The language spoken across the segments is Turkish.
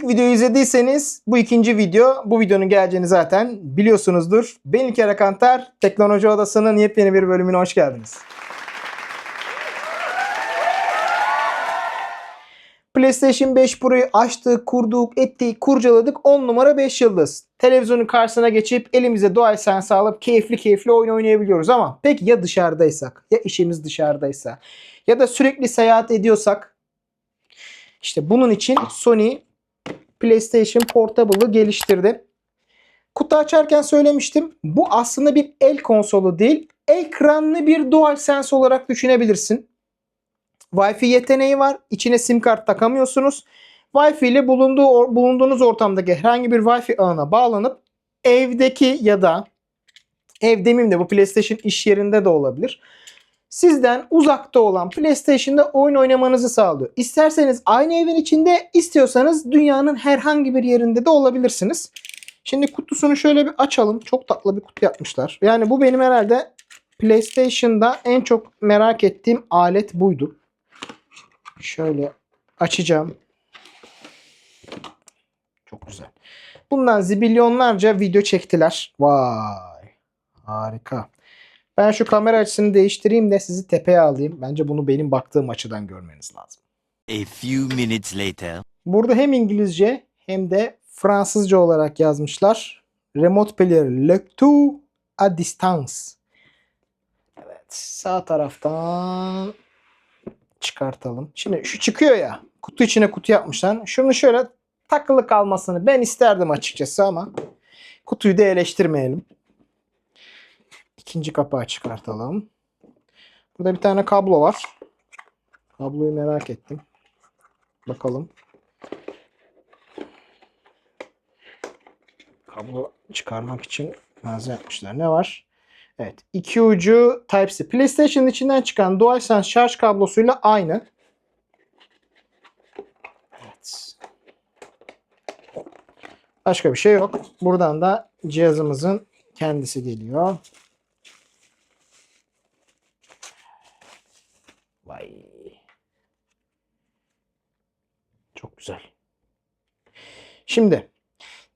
İlk videoyu izlediyseniz bu ikinci video. Bu videonun geleceğini zaten biliyorsunuzdur. Ben İlker Akantar. Teknoloji Odası'nın yepyeni bir bölümüne hoş geldiniz. PlayStation 5 Pro'yu açtık, kurduk, ettik, kurcaladık. 10 numara 5 yıldız. Televizyonun karşısına geçip elimize DualSense alıp keyifli keyifli oyun oynayabiliyoruz ama peki ya dışarıdaysak, ya işimiz dışarıdaysa ya da sürekli seyahat ediyorsak işte bunun için Sony PlayStation Portable'ı geliştirdi. Kutu açarken söylemiştim. Bu aslında bir el konsolu değil. Ekranlı bir DualSense olarak düşünebilirsin. Wi-Fi yeteneği var. İçine sim kart takamıyorsunuz. Wi-Fi ile bulunduğu bulunduğunuz ortamdaki herhangi bir Wi-Fi ağına bağlanıp evdeki ya da ev demeyeyim de bu PlayStation iş yerinde de olabilir. Sizden uzakta olan PlayStation'da oyun oynamanızı sağlıyor. İsterseniz aynı evin içinde, istiyorsanız dünyanın herhangi bir yerinde de olabilirsiniz. Şimdi kutusunu şöyle bir açalım. Çok tatlı bir kutu yapmışlar. Yani bu benim herhalde PlayStation'da en çok merak ettiğim alet buydu. Şöyle açacağım. Çok güzel. Bundan zibilyonlarca video çektiler. Vay. Harika. Ben şu kamera açısını değiştireyim de sizi tepeye alayım. Bence bunu benim baktığım açıdan görmeniz lazım. A few minutes later. Burada hem İngilizce hem de Fransızca olarak yazmışlar. Remote Player Lecture à distance. Evet sağ taraftan çıkartalım. Şimdi şu çıkıyor ya kutu içine kutu yapmışlar. Şunu şöyle takılı kalmasını ben isterdim açıkçası ama kutuyu da eleştirmeyelim. İkinci kapağı çıkartalım. Burada bir tane kablo var. Kabloyu merak ettim. Bakalım. Kablo çıkarmak için malzeme yapmışlar. Ne var? Evet. iki ucu Type-C. PlayStation'ın içinden çıkan DualSense şarj kablosuyla aynı. Evet. Başka bir şey yok. Buradan da cihazımızın kendisi geliyor. Vay. Çok güzel. Şimdi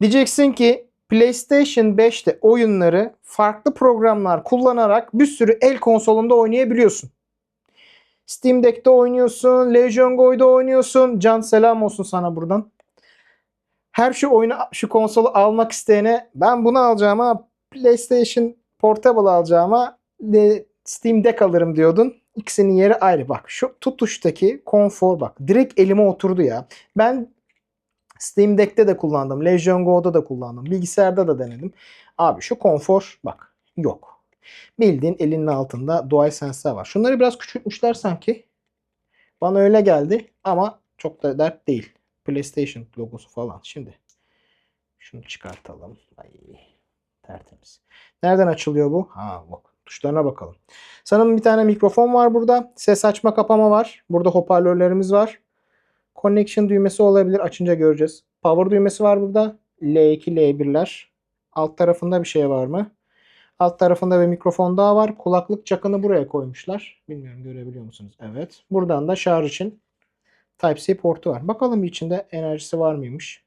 diyeceksin ki PlayStation 5'te oyunları farklı programlar kullanarak bir sürü el konsolunda oynayabiliyorsun. Steam Deck'te oynuyorsun, Legion Go'da oynuyorsun. Can selam olsun sana buradan. Her şu oyunu, şu konsolu almak isteyene ben bunu alacağıma PlayStation Portable alacağıma de Steam Deck alırım diyordun. İkisinin yeri ayrı. Bak şu tutuştaki konfor bak. Direkt elime oturdu ya. Ben Steam Deck'te de kullandım. Legion Go'da da kullandım. Bilgisayarda da denedim. Abi şu konfor bak yok. Bildiğin elinin altında DualSense'ler var. Şunları biraz küçültmüşler sanki. Bana öyle geldi ama çok da dert değil. PlayStation logosu falan. Şimdi şunu çıkartalım. Ay, tertemiz. Nereden açılıyor bu? Ha bak. Tuşlarına bakalım. Sanırım bir tane mikrofon var burada. Ses açma kapama var. Burada hoparlörlerimiz var. Connection düğmesi olabilir. Açınca göreceğiz. Power düğmesi var burada. L2, L1'ler. Alt tarafında bir şey var mı? Alt tarafında bir mikrofon daha var. Kulaklık çakını buraya koymuşlar. Bilmiyorum görebiliyor musunuz? Evet. Buradan da şarj için Type-C portu var. Bakalım içinde enerjisi var mıymış?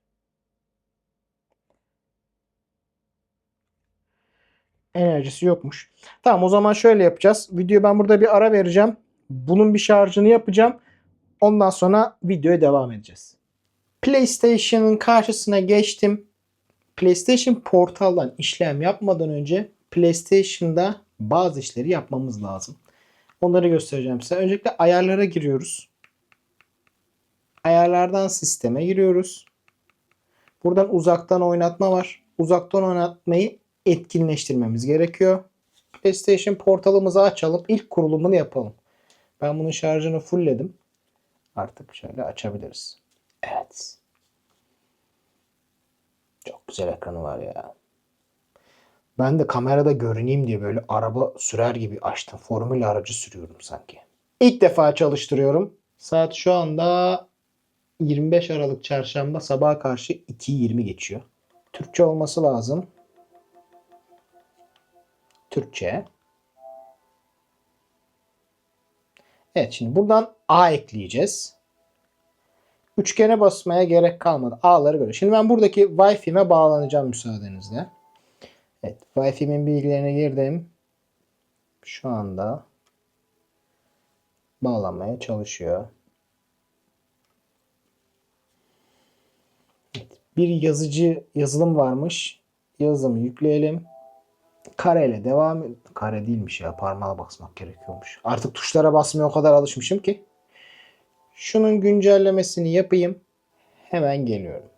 Enerjisi yokmuş. Tamam o zaman şöyle yapacağız. Videoyu ben burada bir ara vereceğim. Bunun bir şarjını yapacağım. Ondan sonra videoya devam edeceğiz. PlayStation'ın karşısına geçtim. PlayStation Portal'dan işlem yapmadan önce PlayStation'da bazı işleri yapmamız lazım. Onları göstereceğim size. Öncelikle ayarlara giriyoruz. Ayarlardan sisteme giriyoruz. Buradan uzaktan oynatma var. Uzaktan oynatmayı etkinleştirmemiz gerekiyor. PlayStation portalımızı açalım. İlk kurulumunu yapalım. Ben bunun şarjını fullledim. Artık şöyle açabiliriz. Evet. Çok güzel ekranı var ya. Ben de kamerada görüneyim diye böyle araba sürer gibi açtım. Formül aracı sürüyorum sanki. İlk defa çalıştırıyorum. Saat şu anda 25 Aralık çarşamba sabaha karşı 2.20 geçiyor. Türkçe olması lazım. Türkçe. Evet şimdi buradan A ekleyeceğiz. Üçgene basmaya gerek kalmadı. A'ları göre. Şimdi ben buradaki Wi-Fi'me bağlanacağım müsaadenizle. Evet. Wi-Fi'min bilgilerine girdim. Şu anda bağlanmaya çalışıyor. Evet, Bir yazıcı yazılım varmış. Yazılımı yükleyelim. Kareyle devam. Kare değilmiş ya. Parmağa basmak gerekiyormuş. Artık tuşlara basmaya o kadar alışmışım ki. Şunun güncellemesini yapayım. Hemen geliyorum.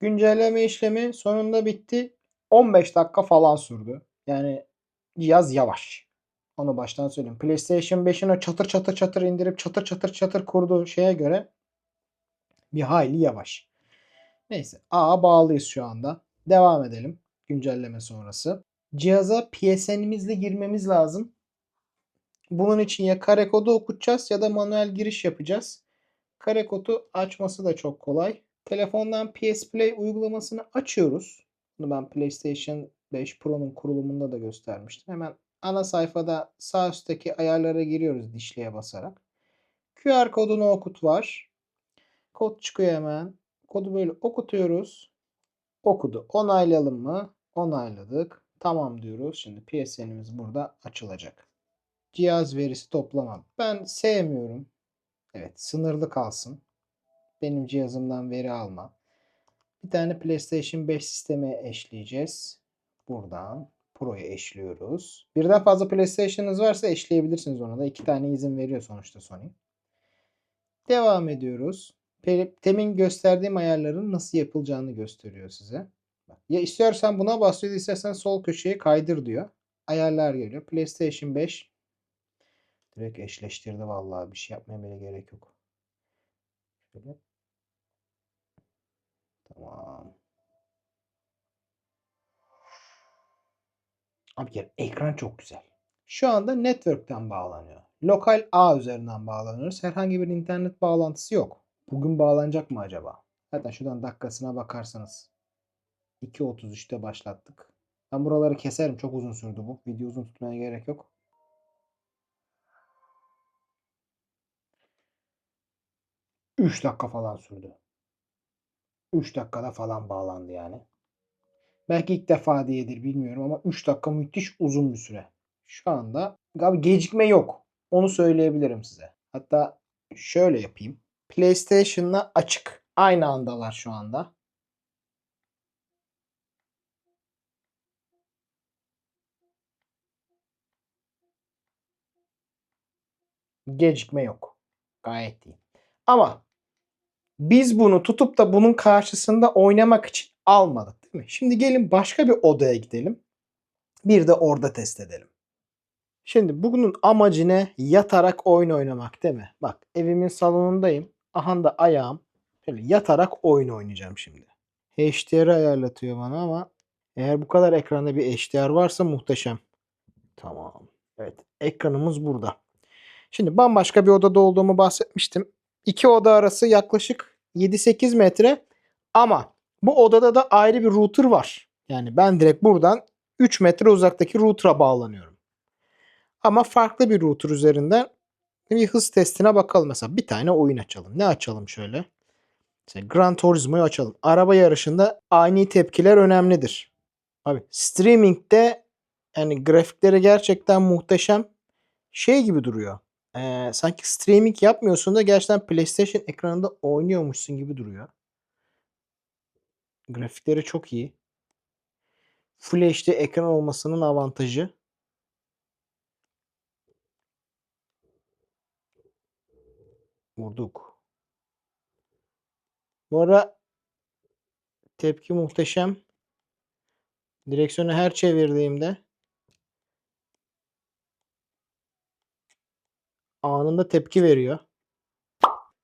Güncelleme işlemi sonunda bitti. 15 dakika falan sürdü. Yani cihaz yavaş. Onu baştan söyleyeyim. PlayStation 5'in o çatır çatır çatır indirip çatır çatır çatır kurduğu şeye göre bir hayli yavaş. Neyse. A bağlıyız şu anda. Devam edelim. Güncelleme sonrası. Cihaza PSN'imizle girmemiz lazım. Bunun için ya kare kodu okutacağız ya da manuel giriş yapacağız. Kare kodu açması da çok kolay. Telefondan PS Play uygulamasını açıyoruz. Bunu ben PlayStation 5 Pro'nun kurulumunda da göstermiştim. Hemen ana sayfada sağ üstteki ayarlara giriyoruz dişliye basarak. QR kodunu okut var. Kod çıkıyor hemen. Kodu böyle okutuyoruz. Okudu. Onaylayalım mı? Onayladık. Tamam diyoruz. Şimdi PSN'imiz burada açılacak. Cihaz verisi toplama. Ben sevmiyorum. Evet sınırlı kalsın. Benim cihazımdan veri alma. Bir tane PlayStation 5 sistemi eşleyeceğiz. Buradan Pro'yu eşliyoruz. Birden fazla PlayStation'ınız varsa eşleyebilirsiniz ona da. İki tane izin veriyor sonuçta Sony. Devam ediyoruz. Temin gösterdiğim ayarların nasıl yapılacağını gösteriyor size. Ya istiyorsan buna basıyor, istersen sol köşeye kaydır diyor. Ayarlar geliyor. PlayStation 5 direkt eşleştirdi vallahi bir şey yapmaya bile gerek yok. Şöyle. Tamam. Abi ya ekran çok güzel. Şu anda network'ten bağlanıyor. Lokal ağ üzerinden bağlanıyoruz. Herhangi bir internet bağlantısı yok. Bugün bağlanacak mı acaba? Zaten şuradan dakikasına bakarsanız 2.33'te başlattık. Ben buraları keserim. Çok uzun sürdü bu. Video uzun tutmaya gerek yok. Üç dakika falan sürdü. 3 dakikada falan bağlandı yani. Belki ilk defa diyedir bilmiyorum ama 3 dakika müthiş uzun bir süre. Şu anda abi gecikme yok. Onu söyleyebilirim size. Hatta şöyle yapayım. PlayStation'la açık. Aynı andalar şu anda. Gecikme yok. Gayet iyi. Ama biz bunu tutup da bunun karşısında oynamak için almadık değil mi? Şimdi gelin başka bir odaya gidelim. Bir de orada test edelim. Şimdi bunun amacı ne? Yatarak oyun oynamak değil mi? Bak evimin salonundayım. Aha da ayağım. Şöyle yatarak oyun oynayacağım şimdi. HDR'ı ayarlatıyor bana ama eğer bu kadar ekranda bir HDR varsa muhteşem. Tamam. Evet ekranımız burada. Şimdi bambaşka bir odada olduğumu bahsetmiştim. İki oda arası yaklaşık 7-8 metre ama bu odada da ayrı bir router var. Yani ben direkt buradan 3 metre uzaktaki router'a bağlanıyorum. Ama farklı bir router üzerinden bir hız testine bakalım. Mesela bir tane oyun açalım. Ne açalım şöyle? Mesela Gran Turismo'yu açalım. Araba yarışında ani tepkiler önemlidir. Abi streaming'de yani grafikleri gerçekten muhteşem. Şey gibi duruyor. Ee, sanki streaming yapmıyorsun da gerçekten PlayStation ekranında oynuyormuşsun gibi duruyor. Grafikleri çok iyi. Full HD ekran olmasının avantajı. Vurduk. Bu ara tepki muhteşem. Direksiyonu her çevirdiğimde anında tepki veriyor.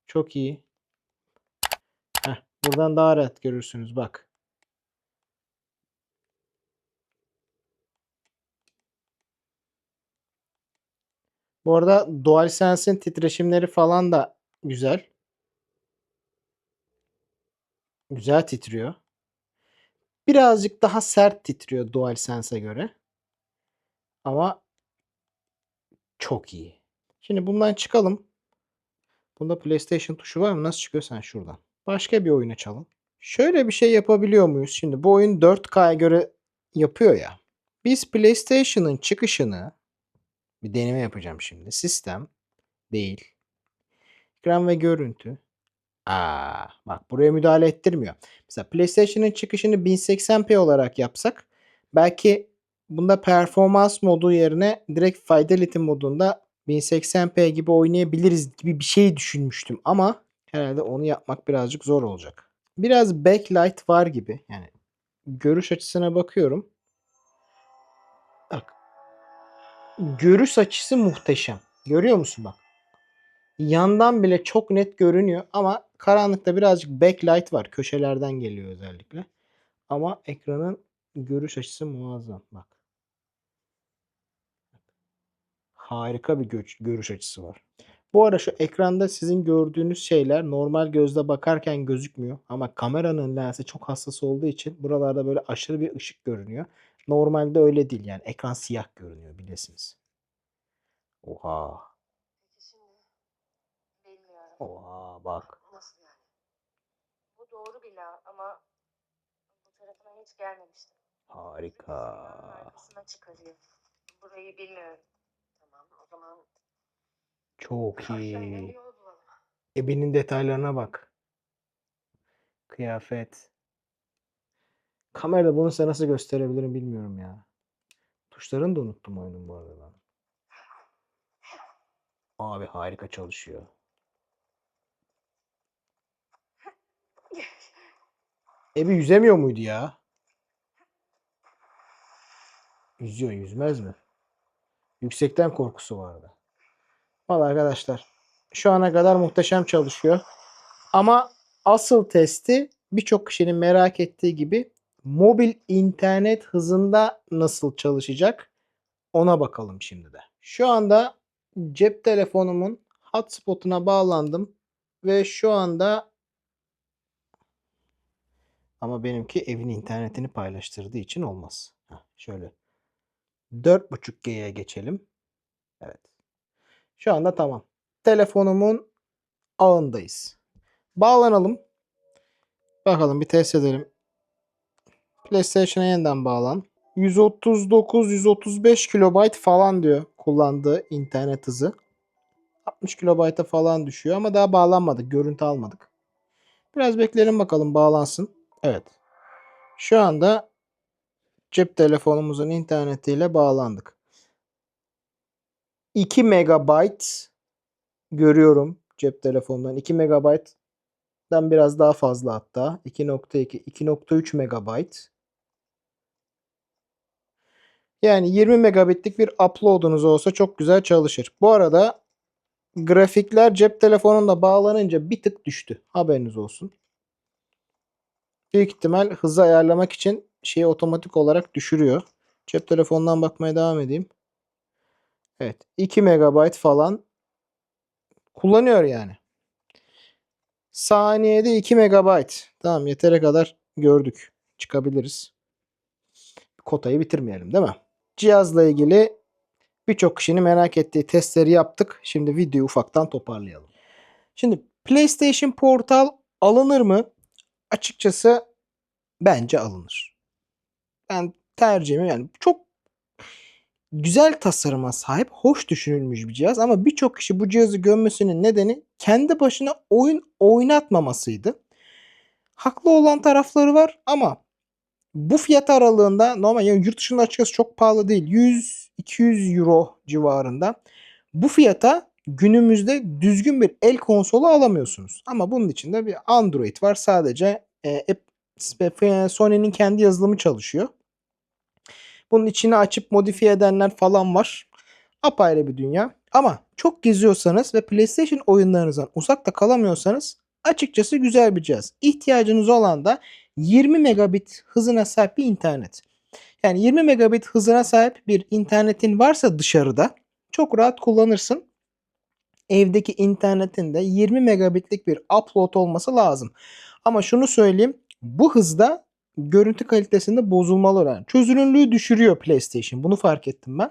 Çok iyi. Heh, buradan daha rahat görürsünüz bak. Bu arada DualSense'in titreşimleri falan da güzel. Güzel titriyor. Birazcık daha sert titriyor DualSense'e göre. Ama çok iyi. Şimdi bundan çıkalım. Bunda PlayStation tuşu var mı? Nasıl çıkıyor sen şuradan? Başka bir oyun açalım. Şöyle bir şey yapabiliyor muyuz? Şimdi bu oyun 4K'ya göre yapıyor ya. Biz PlayStation'ın çıkışını bir deneme yapacağım şimdi. Sistem değil. Ekran ve görüntü. Aa, bak buraya müdahale ettirmiyor. Mesela PlayStation'ın çıkışını 1080p olarak yapsak belki bunda performans modu yerine direkt Fidelity modunda 1080p gibi oynayabiliriz gibi bir şey düşünmüştüm ama herhalde onu yapmak birazcık zor olacak. Biraz backlight var gibi. Yani görüş açısına bakıyorum. Bak. Görüş açısı muhteşem. Görüyor musun bak? Yandan bile çok net görünüyor ama karanlıkta birazcık backlight var. Köşelerden geliyor özellikle. Ama ekranın görüş açısı muazzam. Bak. Harika bir gö- görüş açısı var. Bu ara şu ekranda sizin gördüğünüz şeyler normal gözle bakarken gözükmüyor. Ama kameranın lensi çok hassas olduğu için buralarda böyle aşırı bir ışık görünüyor. Normalde öyle değil yani. Ekran siyah görünüyor bilesiniz. Oha. Oha bak. Nasıl yani? Bu doğru bina ama bu tarafına hiç gelmemiştim. Harika. Arkasına çıkarıyor. Burayı bilmiyorum. Zaman Çok iyi. Ebinin detaylarına bak. Kıyafet. Kamerada bunu size nasıl gösterebilirim bilmiyorum ya. Tuşlarını da unuttum oyunun bu arada. ben. Abi harika çalışıyor. Ebi yüzemiyor muydu ya? Yüzüyor, yüzmez mi? Yüksekten korkusu vardı. Vallahi arkadaşlar şu ana kadar muhteşem çalışıyor. Ama asıl testi birçok kişinin merak ettiği gibi mobil internet hızında nasıl çalışacak ona bakalım şimdi de. Şu anda cep telefonumun hotspot'una bağlandım ve şu anda ama benimki evin internetini paylaştırdığı için olmaz. Heh, şöyle 4.5G'ye geçelim. Evet. Şu anda tamam. Telefonumun ağındayız. Bağlanalım. Bakalım bir test edelim. PlayStation'a yeniden bağlan. 139-135 kilobayt falan diyor kullandığı internet hızı. 60 kilobayta falan düşüyor ama daha bağlanmadık. Görüntü almadık. Biraz bekleyelim bakalım bağlansın. Evet. Şu anda cep telefonumuzun internetiyle bağlandık. 2 megabayt görüyorum cep telefonundan. 2 megabayttan biraz daha fazla hatta. 2.2, 2.3 megabayt. Yani 20 megabitlik bir upload'unuz olsa çok güzel çalışır. Bu arada grafikler cep telefonunda bağlanınca bir tık düştü. Haberiniz olsun. Büyük ihtimal hızı ayarlamak için şeyi otomatik olarak düşürüyor. Cep telefonundan bakmaya devam edeyim. Evet. 2 megabayt falan kullanıyor yani. Saniyede 2 megabayt. Tamam yetere kadar gördük. Çıkabiliriz. Kotayı bitirmeyelim değil mi? Cihazla ilgili birçok kişinin merak ettiği testleri yaptık. Şimdi videoyu ufaktan toparlayalım. Şimdi PlayStation Portal alınır mı? Açıkçası bence alınır. Ben tercihimi yani çok güzel tasarıma sahip, hoş düşünülmüş bir cihaz ama birçok kişi bu cihazı gömmesinin nedeni kendi başına oyun oynatmamasıydı. Haklı olan tarafları var ama bu fiyat aralığında normal yani yurt dışında açıkçası çok pahalı değil. 100-200 euro civarında. Bu fiyata günümüzde düzgün bir el konsolu alamıyorsunuz. Ama bunun içinde bir Android var. Sadece e, Sony'nin kendi yazılımı çalışıyor. Bunun içini açıp modifiye edenler falan var. Apayrı bir dünya. Ama çok geziyorsanız ve PlayStation oyunlarınızdan uzakta kalamıyorsanız açıkçası güzel bir cihaz. İhtiyacınız olan da 20 megabit hızına sahip bir internet. Yani 20 megabit hızına sahip bir internetin varsa dışarıda çok rahat kullanırsın. Evdeki internetin de 20 megabitlik bir upload olması lazım. Ama şunu söyleyeyim. Bu hızda görüntü kalitesinde bozulmalar var. Çözünürlüğü düşürüyor PlayStation. Bunu fark ettim ben.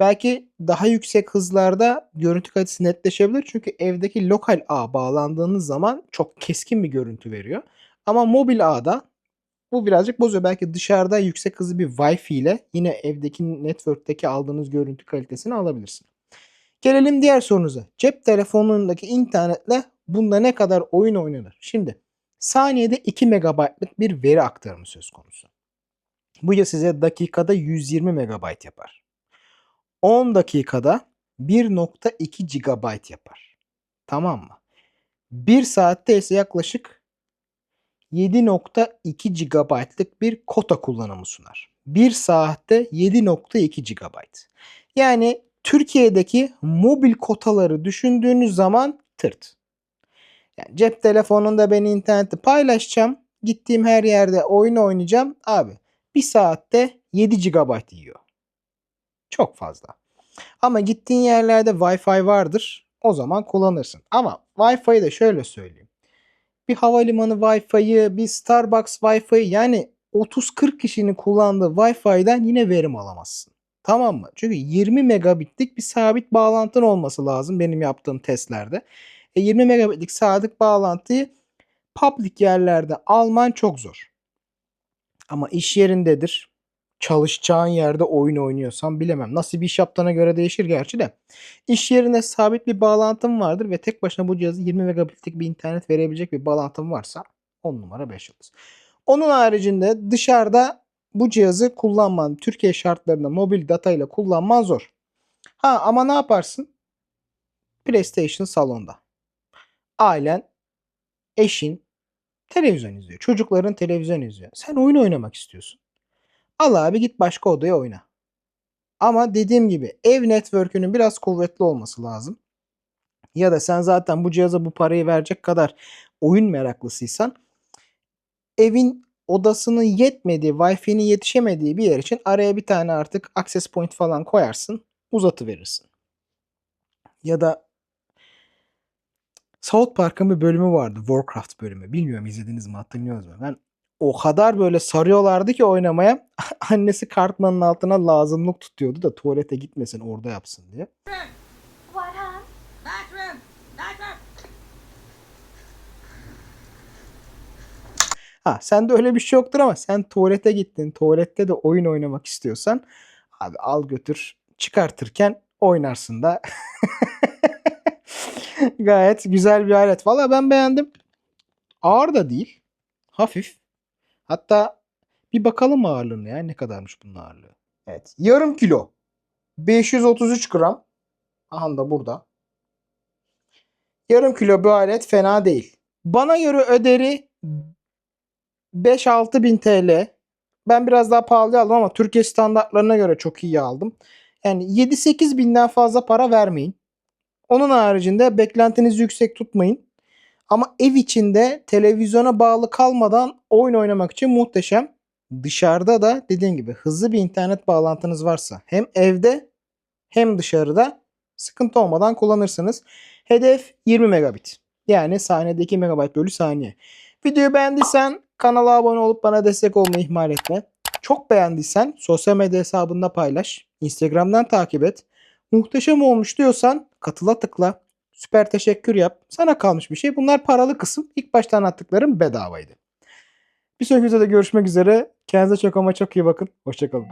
Belki daha yüksek hızlarda görüntü kalitesi netleşebilir. Çünkü evdeki lokal ağ bağlandığınız zaman çok keskin bir görüntü veriyor. Ama mobil ağda bu birazcık bozuyor. Belki dışarıda yüksek hızlı bir Wi-Fi ile yine evdeki network'teki aldığınız görüntü kalitesini alabilirsin. Gelelim diğer sorunuza. Cep telefonundaki internetle bunda ne kadar oyun oynanır? Şimdi saniyede 2 megabaytlık bir veri aktarımı söz konusu. Bu ya size dakikada 120 megabayt yapar. 10 dakikada 1.2 GB yapar. Tamam mı? 1 saatte ise yaklaşık 7.2 GB'lık bir kota kullanımı sunar. 1 saatte 7.2 GB. Yani Türkiye'deki mobil kotaları düşündüğünüz zaman tırt. Yani cep telefonunda ben interneti paylaşacağım. Gittiğim her yerde oyun oynayacağım. Abi bir saatte 7 GB yiyor. Çok fazla. Ama gittiğin yerlerde Wi-Fi vardır. O zaman kullanırsın. Ama Wi-Fi'yi de şöyle söyleyeyim. Bir havalimanı Wi-Fi'yi, bir Starbucks Wi-Fi yani 30-40 kişinin kullandığı Wi-Fi'den yine verim alamazsın. Tamam mı? Çünkü 20 megabitlik bir sabit bağlantın olması lazım benim yaptığım testlerde. E 20 megabitlik sabit bağlantıyı public yerlerde alman çok zor. Ama iş yerindedir. Çalışacağın yerde oyun oynuyorsan bilemem. Nasıl bir iş yaptığına göre değişir gerçi de. İş yerinde sabit bir bağlantın vardır ve tek başına bu cihazı 20 megabitlik bir internet verebilecek bir bağlantın varsa 10 numara 5 yıldız. Onun haricinde dışarıda bu cihazı kullanman, Türkiye şartlarında mobil data ile kullanman zor. Ha ama ne yaparsın? PlayStation salonda. Ailen, eşin televizyon izliyor. Çocukların televizyon izliyor. Sen oyun oynamak istiyorsun. Al abi git başka odaya oyna. Ama dediğim gibi ev network'ünün biraz kuvvetli olması lazım. Ya da sen zaten bu cihaza bu parayı verecek kadar oyun meraklısıysan evin odasının yetmediği, Wi-Fi'nin yetişemediği bir yer için araya bir tane artık access point falan koyarsın, uzatı verirsin. Ya da South Park'ın bir bölümü vardı, Warcraft bölümü. Bilmiyorum izlediniz mi, hatırlıyorsunuz mu? Ben o kadar böyle sarıyorlardı ki oynamaya. Annesi kartmanın altına lazımlık tutuyordu da tuvalete gitmesin orada yapsın diye. Ha sende öyle bir şey yoktur ama sen tuvalete gittin. Tuvalette de oyun oynamak istiyorsan abi al götür çıkartırken oynarsın da. Gayet güzel bir alet. Valla ben beğendim. Ağır da değil. Hafif. Hatta bir bakalım ağırlığına ya. Ne kadarmış bunun ağırlığı. Evet. Yarım kilo. 533 gram. Aha da burada. Yarım kilo bir alet fena değil. Bana göre öderi 5-6 bin TL. Ben biraz daha pahalı aldım ama Türkiye standartlarına göre çok iyi aldım. Yani 7-8 binden fazla para vermeyin. Onun haricinde beklentinizi yüksek tutmayın. Ama ev içinde televizyona bağlı kalmadan oyun oynamak için muhteşem. Dışarıda da dediğim gibi hızlı bir internet bağlantınız varsa hem evde hem dışarıda sıkıntı olmadan kullanırsınız. Hedef 20 megabit. Yani saniyede 2 megabayt bölü saniye. Videoyu beğendiysen kanala abone olup bana destek olmayı ihmal etme. Çok beğendiysen sosyal medya hesabında paylaş. Instagram'dan takip et. Muhteşem olmuş diyorsan katıla tıkla. Süper teşekkür yap. Sana kalmış bir şey. Bunlar paralı kısım. İlk başta anlattıklarım bedavaydı. Bir sonraki videoda görüşmek üzere. Kendinize çok ama çok iyi bakın. Hoşçakalın.